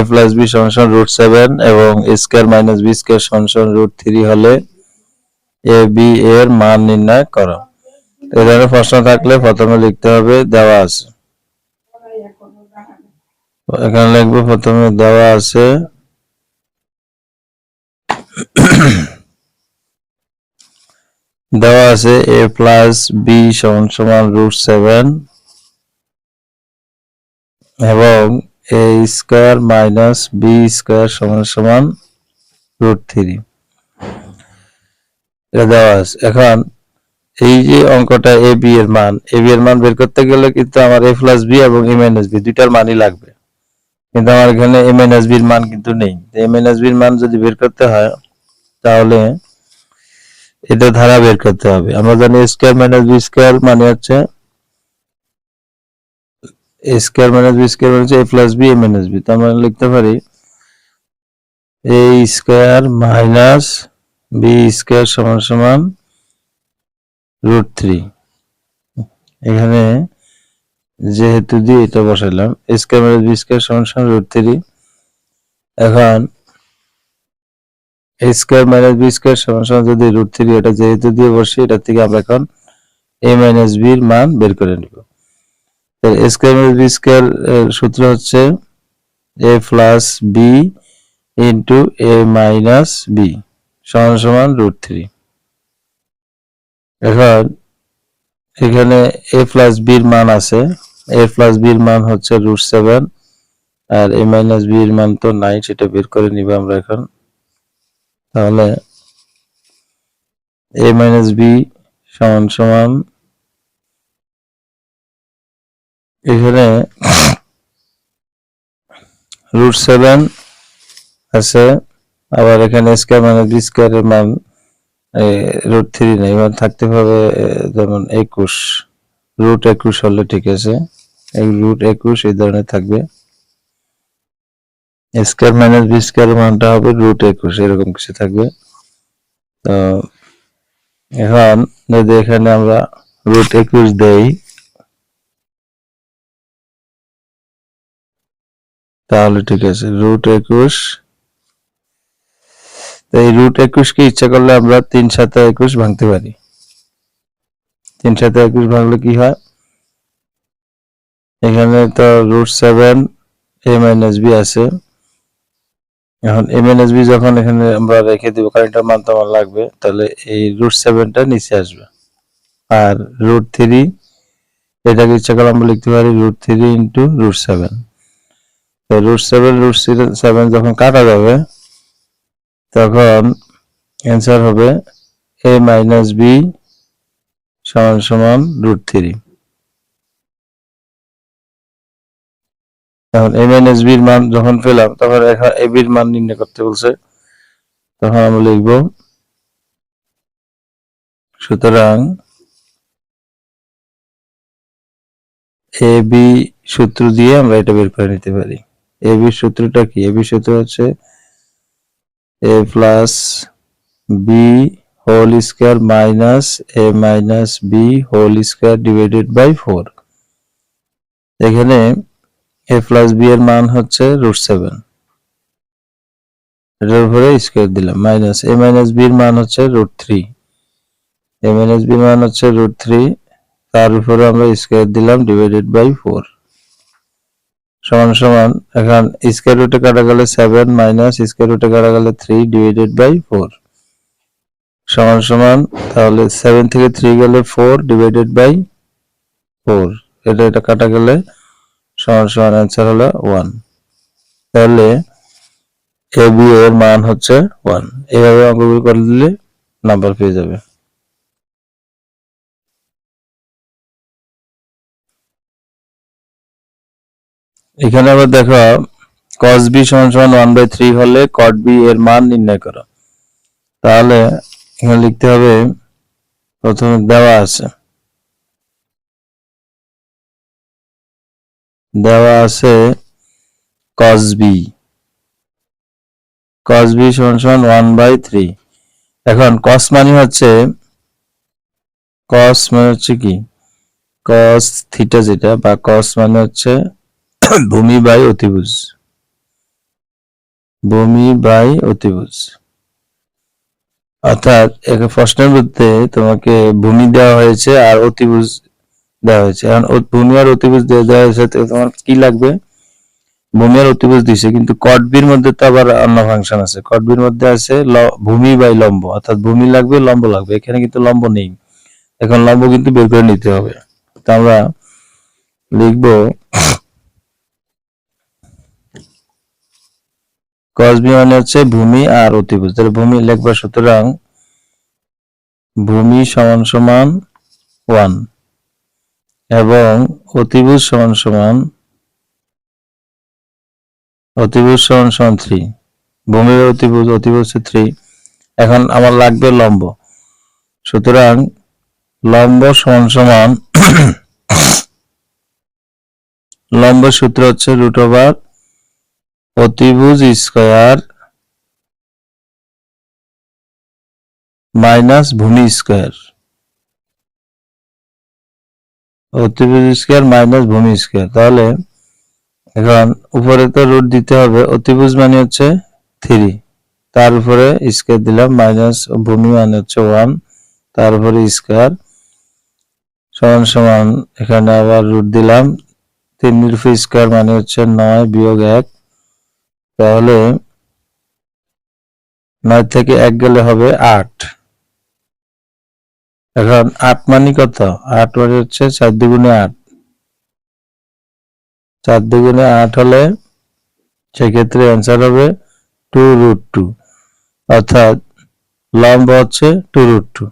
এ plus B সমান root seven এবং square minus B square সমান রুট থ্রি হলে এ বি এর মান নির্ণয় করো। এ ধরনের প্রশ্ন থাকলে প্রথমে লিখতে হবে, দেওয়া আছে। এখানে লিখব, প্রথমে দেওয়া আছে। দেওয়া আছে এ প্লাস বি সমান সমান রুট সেভেন এবং A square minus B square সমান সমান রুট থ্রি এটা দেওয়া আছে। এখন এই যে অঙ্কটা এ বি এর মান এ বি এর মান বের করতে গেলে কিন্তু আমার এ প্লাস বি এবং এ মাইনাস বি দুইটার মানই লাগবে। কিন্তু আমার এখানে এ মাইনাস বির মান কিন্তু নেই। এ মাইনাস বির মান যদি বের করতে হয়, তাহলে এটা ধারা বের করতে হবে। আমরা জানি স্কোয়ার মাইনাস বি স্কোয়ার মানে হচ্ছে A square minus B square মানে A plus B A minus B তো আমরা লিখতে পারি A square minus B square সমান সমান রুট থ্রি এখানে যেহেতু দিয়ে এটা বসাইলাম স্কোয়ার মাইনাস বি স্কোয়ার সমান সমান রুট থ্রি এখন A square minus B square সমান সমান যদি রুট থ্রি এটা যেহেতু দিয়ে বসি এটা থেকে আমরা এখন এ মাইনাস বি মান বের করে নিব। এ, সূত্র হচ্ছে A plus B into A minus B সমান সমান রুট থ্রি এখন এখানে এ প্লাস বির মান আছে। এ প্লাস বির মান হচ্ছে রুট সেভেন আর এ মাইনাস বি এর মান তো নাই, সেটা বের করে নিব আমরা এখন। তাহলে এ মাইনাস বি সমান সমান এখানে রুট সেভেন আছে, আবার এখানে স্কোয়ার মাইনাস বি স্কোয়ারের মান রুট থ্রি নেই, মান থাকতে হবে যেমন একুশ রুট একুশ হলে ঠিক আছে, এই রুট একুশ এই ধরনের থাকবে। স্কোয়ার মাইনাস বি স্কোয়ার মানটা হবে রুট একুশ, এরকম কিছু থাকবে। তো, এখন যদি এখানে আমরা রুট একুশ দেই তাহলে ঠিক আছে রুট একুশ। এই রুট একুশকে ইচ্ছা করলে আমরা তিন সাথে একুশ ভাঙতে পারি। তিন সাথে একুশ ভাঙলে কি হয়? এখানে তো root seven A minus B আছে। এখন এম এন এস বি যখন এখানে আমরা রেখে দিব কারণ এটার মান তো আমার লাগবে, তাহলে এই রুট সেভেনটা নিচে আসবে। আর রুট থ্রি এটাকে ইচ্ছা করলে আমরা লিখতে পারি root three into root seven root seven root seven যখন কাটা যাবে, তখন অ্যান্সার হবে এ মাইনাস বি সমান সমান রুট থ্রি এখন এম এন এস বির মান যখন পেলাম, তখন এখন এ বির মান নির্ণয় করতে বলছে। তখন আমরা লিখব, সুতরাং এ বি সূত্র দিয়ে আমরা এটা বের করে নিতে পারি। এ বি সূত্রটা কি? এ বি সূত্র হচ্ছে A plus B whole square minus A minus B whole square divided by four এখানে এ প্লাস বি এর মান হচ্ছে রুট সেভেন এটার উপরে স্কোয়ার দিলাম মাইনাস এ মাইনাস বি এর মান হচ্ছে root three A minus B মান হচ্ছে রুট থ্রি তার উপরে আমরা স্কোয়ার দিলাম ডিভাইডেড বাই ফোর সমান সমান এখন স্কোয়ার রুটে কাটা গেলে সেভেন মাইনাস স্কোয়ার রুটে কাটা গেলে থ্রি ডিভাইডেড বাই ফোর সমান সমান তাহলে সেভেন থেকে থ্রি গেলে ফোর ডিভাইডেড বাই ফোর এটা এটা কাটা গেলে সমান সমান অ্যান্সার হলো ওয়ান তাহলে এ বি এর মান হচ্ছে ওয়ান এইভাবে অঙ্কগুলো করে দিলে নাম্বার পেয়ে যাবে। এখানে আবার দেখো, cos b সমান সমান ওয়ান বাই থ্রি হলে cot b এর মান নির্ণয় করো। তাহলে এখানে লিখতে হবে, প্রথমে দেওয়া আছে। দেওয়া আছে cos b cos b সমান সমান ওয়ান বাই থ্রি এখন cos মানে হচ্ছে, cos মানে হচ্ছে কি? cos থিটা যেটা বা cos মানে হচ্ছে ভূমি বাই অতিভুজ। ভূমি বাই অতিভুজ। অর্থাৎ এক প্রশ্নের মধ্যে তোমাকে ভূমি দেওয়া হয়েছে আর অতিভুজ দেওয়া হয়েছে। এখন ভূমি আর অতিভুজ দেওয়া হয়েছে তোমার কি লাগবে? ভূমি আর অতিভুজ দিছে, কিন্তু কটবির মধ্যে তো আবার অন্য ফাংশন আছে। কটবির মধ্যে আছে ভূমি বাই লম্ব। অর্থাৎ ভূমি লাগবে, লম্ব লাগবে। এখানে কিন্তু লম্ব নেই। এখন লম্ব কিন্তু বের করে নিতে হবে। তো আমরা লিখব কসবি মানে হচ্ছে ভূমি আর অতিভুজ। তাহলে ভূমি লিখবা সুতরাং ভূমি সমান সমান ওয়ান এবং অতিভুজ সমান সমান, অতিভুজ সমান সমান থ্রি ভূমির অতিভুজ অতিভুজ থ্রি এখন আমার লাগবে লম্ব। সুতরাং লম্ব সমান সমান, লম্ব সূত্র হচ্ছে রুট ওভার অতিভুজ স্কয়ার মাইনাস ভূমি স্কয়ার। অতিভুজ স্কয়ার মাইনাস ভূমি স্কয়ার। তাহলে এখন উপরে তো রুট দিতে হবে, অতিভুজ মানে হচ্ছে থ্রি তার উপরে স্কয়ার দিলাম, মাইনাস ভূমি মানে হচ্ছে ওয়ান তার উপরে স্কয়ার সমান সমান, এখানে আবার রুট দিলাম, তিন স্কয়ার মানে হচ্ছে নয় বিয়োগ এক। তাহলে নয় থেকে এক গেলে হবে আট। এখন আট মানে কত? আট মানে হচ্ছে চার দুগুণে আট। চার দুগুণে আট হলে সেক্ষেত্রে অ্যান্সার হবে টু রুট টু অর্থাৎ লম্ব হচ্ছে টু রুট টু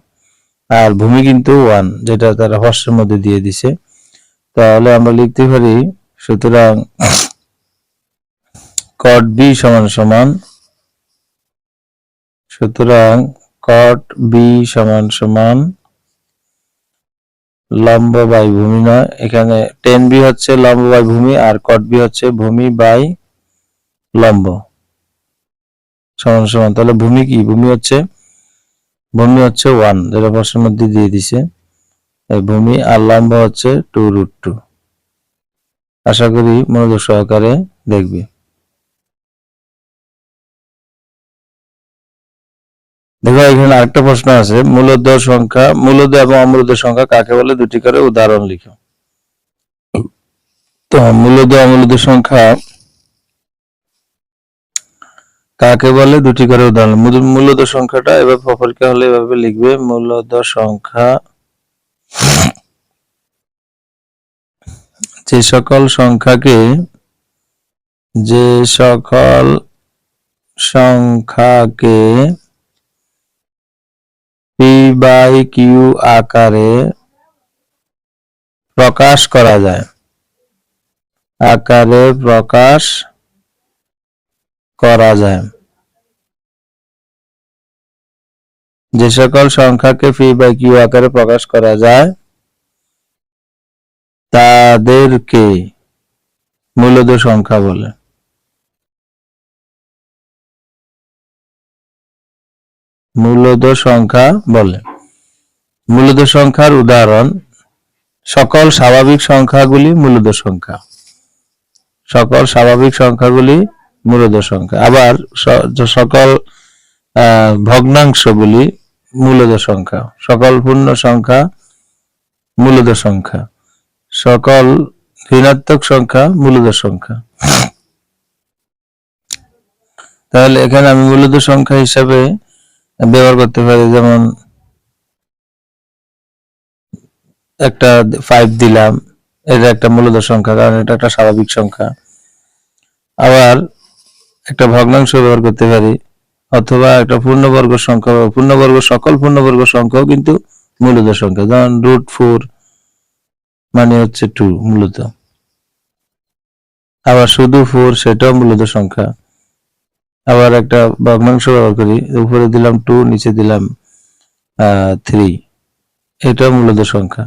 আর ভূমি কিন্তু ওয়ান যেটা তারা হর্ষের মধ্যে দিয়ে দিছে। তাহলে আমরা লিখতে পারি, সুতরাং কট বি সমান সমান, সুতরাং কট বি সমান সমান লম্ব বাই ভূমি নয়। এখানে টেন বি হচ্ছে লম্ব বাই ভূমি আর কট বি হচ্ছে ভূমি বাই লম্ব। সমান সমান, তাহলে ভূমি কি? ভূমি হচ্ছে ভূমি হচ্ছে ওয়ান যেটা প্রশ্নের মধ্যে দিয়ে দিছে। এই ভূমি আর লম্ব হচ্ছে টু রুট টু আশা করি মনোযোগ সহকারে দেখবে। দেখো, এখানে আরেকটা প্রশ্ন আছে, মূলদ সংখ্যা, মূলদ এবং অমূলদ সংখ্যা কাকে বলে? দুটি করে উদাহরণ লিখো। তো মূলদ অমূলদ সংখ্যা কাকে বলে? দুটি করে উদাহরণ। মূল- মূলদ সংখ্যাটা এভাবে পরীক্ষা হলে এভাবে লিখবে, মূলদ সংখ্যা যে সকল সংখ্যাকে, যে সকল সংখ্যাকে পি বাই কিউ আকারে প্রকাশ করা যায়। আকারে প্রকাশ করা যায়। যে সকল সংখ্যাকে পি বাই কিউ আকারে প্রকাশ করা যায়, তাদেরকে মূলদ সংখ্যা বলে। মূলদ সংখ্যা বলে। মূলদ সংখ্যার উদাহরণ, সকল স্বাভাবিক সংখ্যাগুলি মূলদ সংখ্যা। সকল স্বাভাবিক সংখ্যাগুলি মূলদ সংখ্যা। আবার সকল ভগ্নাংশগুলি মূলদ সংখ্যা। সকল পূর্ণ সংখ্যা মূলদ সংখ্যা। সকল ঋণাত্মক সংখ্যা মূলদ সংখ্যা। তাহলে এখানে আমি মূলদ সংখ্যা হিসাবে ব্যবহার করতে পারি, যেমন একটা ফাইভ দিলাম, এটা একটা মূলদ সংখ্যা, কারণ এটা একটা স্বাভাবিক সংখ্যা। আবার একটা ভগ্নাংশ ব্যবহার করতে পারি, অথবা একটা পূর্ণবর্গ সংখ্যা, পূর্ণবর্গ, সকল পূর্ণবর্গ সংখ্যাও কিন্তু মূলদ সংখ্যা, যেমন রুট ফোর মানে হচ্ছে টু মূলত আবার শুধু ফোর সেটাও মূলত সংখ্যা। আবার একটা ভগ্নাংশ ব্যবহার করি। উপরে দিলাম টু নিচে দিলাম থ্রি এটাও মূলত সংখ্যা।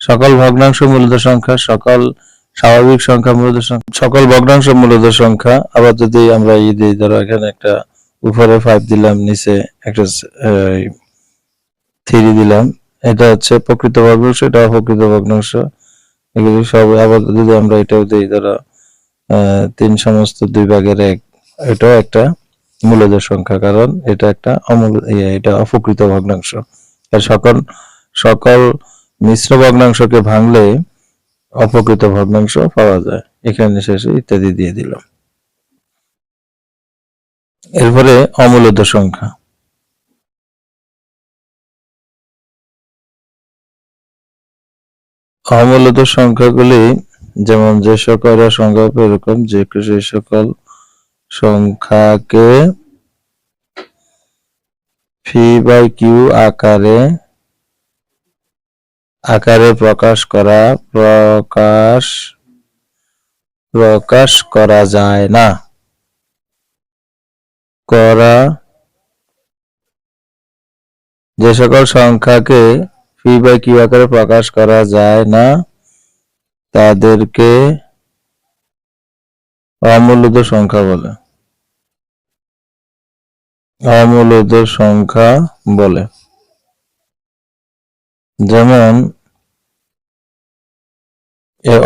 সকল ভগ্নাংশ মূলত সংখ্যা, সকল স্বাভাবিক সংখ্যা মূলত সকল ভগ্নাংশ মূলত সংখ্যা। আবার যদি আমরা ই দিই, ধরো এখানে একটা উপরে ফাইভ দিলাম, নিচে একটা থ্রি দিলাম। এটা হচ্ছে প্রকৃত ভগ্নাংশ, এটা অপ্রকৃত ভগ্নাংশ। এগুলি সব আবার যদি আমরা এটাও দিই, ধরো তিন সমস্ত দুই ভাগের এক এটাও একটা মূলদের সংখ্যা কারণ এটা একটা অমূল ইয়ে, এটা অপকৃত ভগ্নাংশ। আর সকল সকল মিশ্র ভগ্নাংশকে ভাঙলে অপকৃত ভগ্নাংশ পাওয়া যায়। এখানে শেষে ইত্যাদি দিয়ে দিলাম। এরপরে অমূলদ সংখ্যা। অমূলদ সংখ্যাগুলি যেমন যে সকল সংখ্যা এরকম যে সকল সংখ্যাকে ফি বাই কিউ আকারে আকারে প্রকাশ করা, প্রকাশ প্রকাশ করা যায় না। করা, যে সকল সংখ্যাকে ফি বাই কিউ আকারে প্রকাশ করা যায় না, তাদেরকে অমূল্যদ সংখ্যা বলে। অমূল্যদ সংখ্যা বলে। যেমন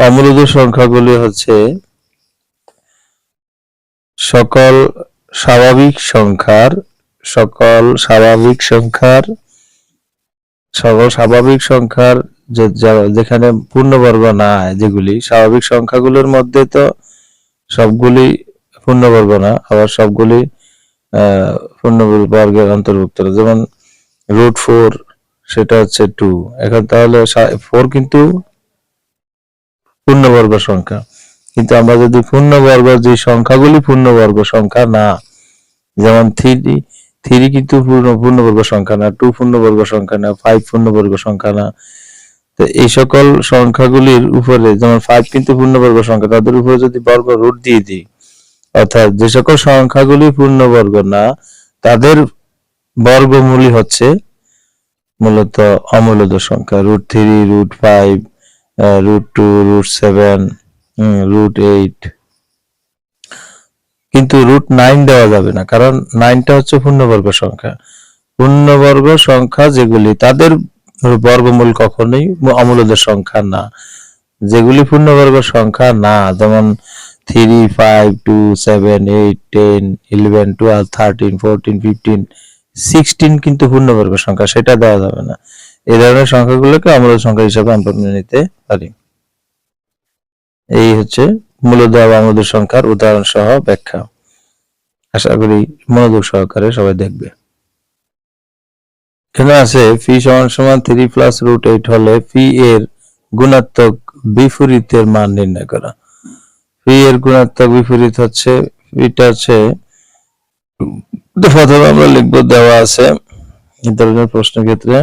অমূল্যদ সংখ্যাগুলি হচ্ছে সকল স্বাভাবিক সংখ্যার, সকল স্বাভাবিক সংখ্যার, সকল স্বাভাবিক সংখ্যার যেখানে পূর্ণবর্গ নাই যেগুলি, স্বাভাবিক সংখ্যাগুলোর মধ্যে তো সবগুলি পূর্ণবর্গ না, আবার সবগুলি পূর্ণবর্গের অন্তর্ভুক্ত যেমন রুট ফোর, সেটা হচ্ছে টু এখন তাহলে ফোর কিন্তু পূর্ণবর্গ সংখ্যা। কিন্তু আমরা যদি পূর্ণবর্গ যে সংখ্যাগুলি পূর্ণবর্গ সংখ্যা না, যেমন থ্রি থ্রি কিন্তু পূর্ণ পূর্ণবর্গ সংখ্যা না টু পূর্ণবর্গ সংখ্যা না ফাইভ পূর্ণবর্গ সংখ্যা না এই সকল সংখ্যাগুলির উপরে, যেমন ফাইভ কিন্তু পূর্ণবর্গ সংখ্যা, তাদের উপরে যদি বর্গ রুট দিয়ে দিই, অর্থাৎ যে সকল সংখ্যাগুলি পূর্ণবর্গ না, তাদের বর্গমূলই হচ্ছে মূলত অমূলদ সংখ্যা root three root five root two root seven root eight কিন্তু রুট নাইন দেওয়া যাবে না, কারণ নাইনটা হচ্ছে পূর্ণবর্গ সংখ্যা। পূর্ণবর্গ সংখ্যা যেগুলি, তাদের বর্গমূল কখনোই অমূলদের সংখ্যা না। যেগুলি পূর্ণবর্গ সংখ্যা না, যেমন three five two seven eight ten eleven twelve thirteen fourteen fifteen sixteen কিন্তু পূর্ণবর্গ সংখ্যা, সেটা দেওয়া যাবে না। এই ধরনের সংখ্যাগুলোকে অমূলদ সংখ্যা হিসাবে আমরা মেনে নিতে পারি। এই হচ্ছে মূলত অমূলদ সংখ্যার উদাহরণ সহ ব্যাখ্যা। আশা করি মনোযোগ সহকারে সবাই দেখবে। এখানে আছে ফি সমান সমান থ্রি প্লাস রুট এইট হলে ফি এর গুণাত্মক বিপরীতের মান নির্ণয় করা। ফি এর গুণাত্মক বিপরীত হচ্ছে, ফিটা হচ্ছে প্রথমে আমরা লিখব দেওয়া আছে, ধরনের প্রশ্নের ক্ষেত্রে।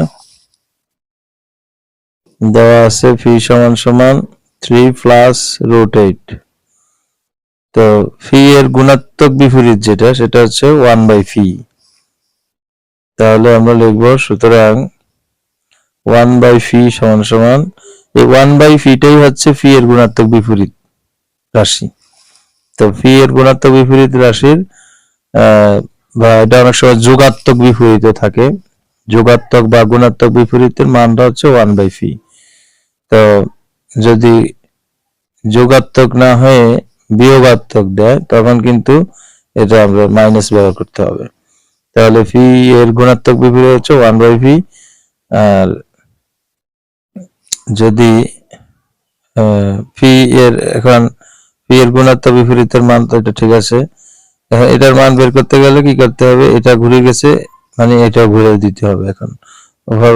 দেওয়া আছে ফি সমান সমান থ্রি প্লাস রুট এইট তো ফি এর গুণাত্মক বিপরীত যেটা, সেটা হচ্ছে ওয়ান বাই ফি। তাহলে আমরা লিখব সুতরাং ওয়ান বাই ফি সমান সমান, এই ওয়ান বাই ফিটাই হচ্ছে ফি এর গুণাত্মক বিপরীত রাশি। তো ফি এর গুণাত্মক বিপরীত রাশির বা এটা অনেক সময় যোগাত্মক বিপরীত থাকে। যোগাত্মক বা গুণাত্মক বিপরীতের মানটা হচ্ছে ওয়ান বাই ফি তো যদি যোগাত্মক না হয়ে বিয়োগাত্মক দেয়, তখন কিন্তু এটা আমরা মাইনাস ব্যবহার করতে হবে। তাহলে ফি এর গুণাত্মক বিপরীত হচ্ছে ওয়ান বাই ফি আর যদি ফি এর এখন ফি এর গুণাত্মক বিপরীতের মান, তো এটা ঠিক আছে। এটার মান বের করতে গেলে কি করতে হবে? এটা ঘুরে গেছে মানে এটা ঘুরে দিতে হবে এখন।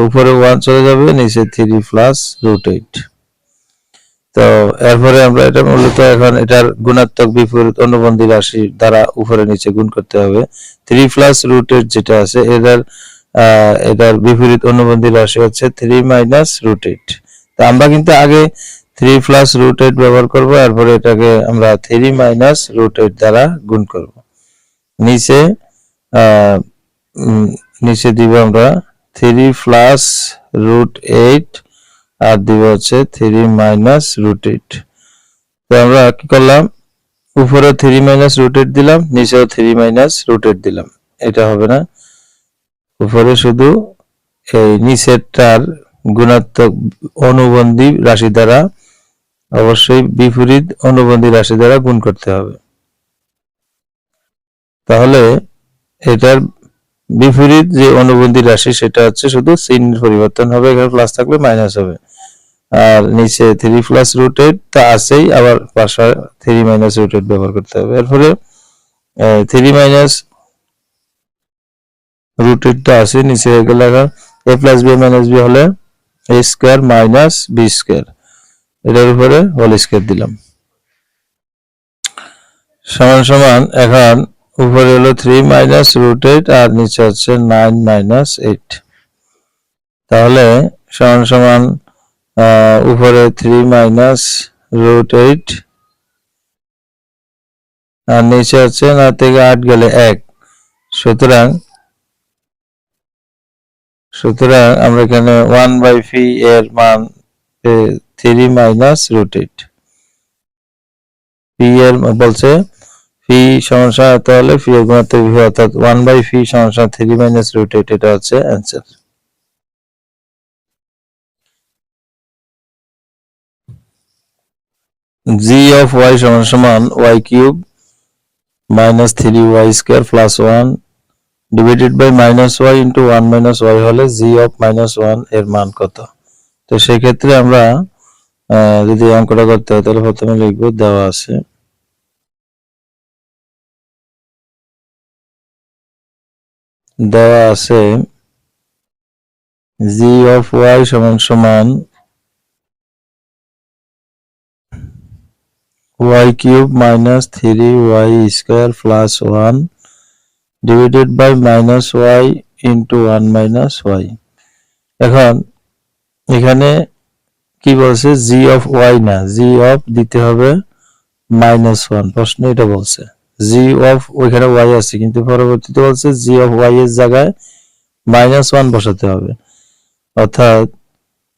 উপর- ওয়ান চলে যাবে, নিচে থ্রি প্লাস রুট এইট তো এরপরে আমরা এটা মূলত এখন এটার গুণাত্মক বিপরীত অনুবন্ধী রাশি দ্বারা উপরে নিচে গুণ করতে হবে। থ্রি প্লাস রুট এইট যেটা আছে এটার এটার বিপরীত অনুবন্ধী রাশি হচ্ছে থ্রি মাইনাস রুট এইট তো আমরা কিন্তু আগে থ্রি প্লাস রুট এইট ব্যবহার করব, এরপরে এটাকে আমরা থ্রি মাইনাস রুট এইট দ্বারা গুণ করব। নিচে নিচে দিব আমরা থ্রি প্লাস রুট এইট আর দিব হচ্ছে থ্রি মাইনাস রুট এইট তো আমরা কি করলাম? উপরে থ্রি মাইনাস রুট এইট দিলাম, নিচেও থ্রি মাইনাস রুট এইট দিলাম। এটা হবে না। উপরে শুধু এই নিচেরটার গুণাত্মক অনুবন্ধী রাশি দ্বারা অবশ্যই বিপরীত অনুবন্ধী রাশি দ্বারা গুণ করতে হবে। তাহলে এটার বিপরীত যে অনুবন্ধী রাশি, সেটা হচ্ছে শুধু চিহ্নের পরিবর্তন হবে, এখানে প্লাস থাকলে মাইনাস হবে। আর নিচে থ্রি প্লাস রুট এইট তা আছেই, আবার পাশে থ্রি মাইনাস রুট এইট ব্যবহার করতে হবে। এরপরে থ্রি মাইনাস রুট এইটটা আছে, নিচে গেল A plus B minus B হলে A square minus B square এটার উপরে হোল স্কোয়ার দিলাম। সমান সমান, এখন উপরে হলো থ্রি মাইনাস রুট এইট আর নিচে হচ্ছে নাইন মাইনাস এইট তাহলে সমান সমান উপরে থ্রি মাইনাস রুট এইট আর নিচে হচ্ছে না থেকে আট গেলে এক। সুতরাং সুতরাং আমরা এখানে ওয়ান বাই ফি এর মান three minus root eight P এর বলছে ফি সমস্যা তাহলে ফি এর গুণাত্মক অর্থাৎ ওয়ান বাই ফি সমস্যা থ্রি মাইনাস রুট এইট এটা হচ্ছে অ্যান্সার জি অফ ওয়াই সমান সমান Y cube minus three Y square plus one divided by minus Y into one minus Y হলে জি অফ মাইনাস ওয়ানের মান কত? তো সেক্ষেত্রে আমরা যদি অঙ্কটা করতে হয়, তাহলে প্রথমে লিখব দেওয়া আছে। দেওয়া আছে জি অফ ওয়াই সমান সমান Y cube minus three Y square plus one divided by minus Y into one minus Y এখন এখানে কি বলছে? জি অফ ওয়াই না জি অফ দিতে হবে মাইনাস ওয়ান প্রশ্ন এটা বলছে। জি অফ ওইখানে ওয়াই আছে, কিন্তু পরবর্তীতে বলছে জি অফ ওয়াই এর জায়গায় মাইনাস ওয়ান বসাতে হবে। অর্থাৎ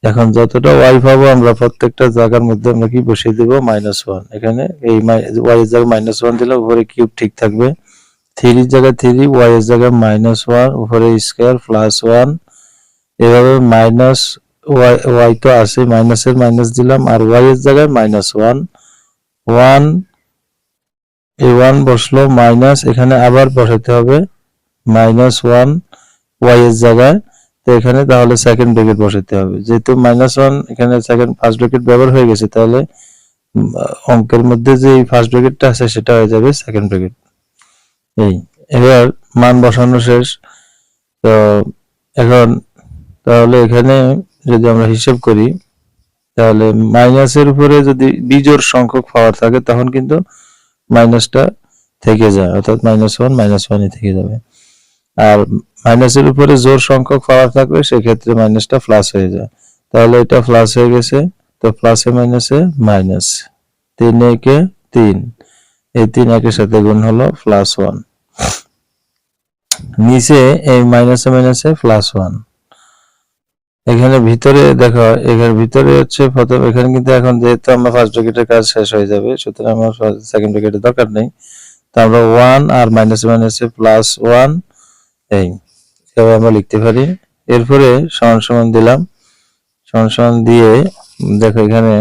এখন যতটা ওয়াই পাবো আমরা প্রত্যেকটা জায়গার মধ্যে আমরা কি বসিয়ে দেব? মাইনাস ওয়ান এখানে এই ওয়াই এর জায়গায় মাইনাস ওয়ান দিলে উপরে কিউব ঠিক থাকবে। থ্রির জায়গায় থ্রি ওয়াই এর জায়গায় মাইনাস ওয়ান উপরে স্কোয়ার প্লাস ওয়ান এভাবে মাইনাস ওয়াই ওয়াই তো আছে মাইনাসের মাইনাস দিলাম, আর ওয়াই এর জায়গায় মাইনাস ওয়ান ওয়ান এই ওয়ান বসল মাইনাস এখানে আবার বসাতে হবে। মাইনাস ওয়ান ওয়াই এর জায়গায়। তো এখানে তাহলে সেকেন্ড ব্র্যাকেট বসাতে হবে। যেহেতু মাইনাস ওয়ান এখানে সেকেন্ড ফার্স্ট ব্র্যাকেট ব্যবহার হয়ে গেছে, তাহলে অঙ্কের মধ্যে যে ফার্স্ট ব্র্যাকেটটা আছে, সেটা হয়ে যাবে সেকেন্ড ব্র্যাকেট এই, এবার মান বসানো শেষ। তো, এখন, তাহলে এখানে যদি আমরা হিসেব করি, তাহলে মাইনাসের উপরে যদি বিজোড় সংখ্যক পাওয়ার থাকে, তখন কিন্তু মাইনাসটা থেকে যায়। অর্থাৎ মাইনাস ওয়ান মাইনাস ওয়ানই থেকে যাবে। আর মাইনাসের উপরে জোর সংখ্যক পাওয়ার থাকলে সেক্ষেত্রে মাইনাসটা প্লাস হয়ে যায়। তাহলে এটা প্লাস হয়ে গেছে, তো প্লাসে মাইনাসে মাইনাস তিন একে তিন। এই তিন একের সাথে গুণ হলো প্লাস ওয়ান নিচে এই মাইনাসে মাইনাসে প্লাস ওয়ান এখানে ভিতরে দেখো, এখানে ভিতরে হচ্ছে প্রথম, এখানে কিন্তু এখন যেহেতু আমরা ফার্স্ট ব্র্যাকেটের কাজ শেষ হয়ে যাবে, সুতরাং আমার সেকেন্ড ব্র্যাকেটের দরকার নেই। তো আমরা ওয়ান আর মাইনাসে মাইনাসে প্লাস ওয়ান এই। এভাবে আমরা লিখতে পারি। এরপরে সমান সমান দিলাম। সমান সমান দিয়ে দেখো এখানে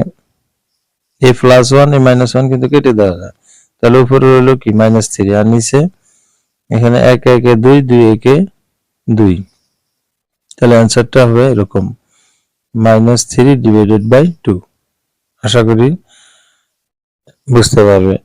A plus one A minus one কিন্তু কেটে দেওয়া যায়। তাহলে উপরে রইল কি? মাইনাস থ্রি আর নিচে এখানে এক, একে দুই দুই, একে দুই। তাহলে অ্যান্সারটা হবে এরকম। Minus three divided by two আশা করি বুঝতে পারবে।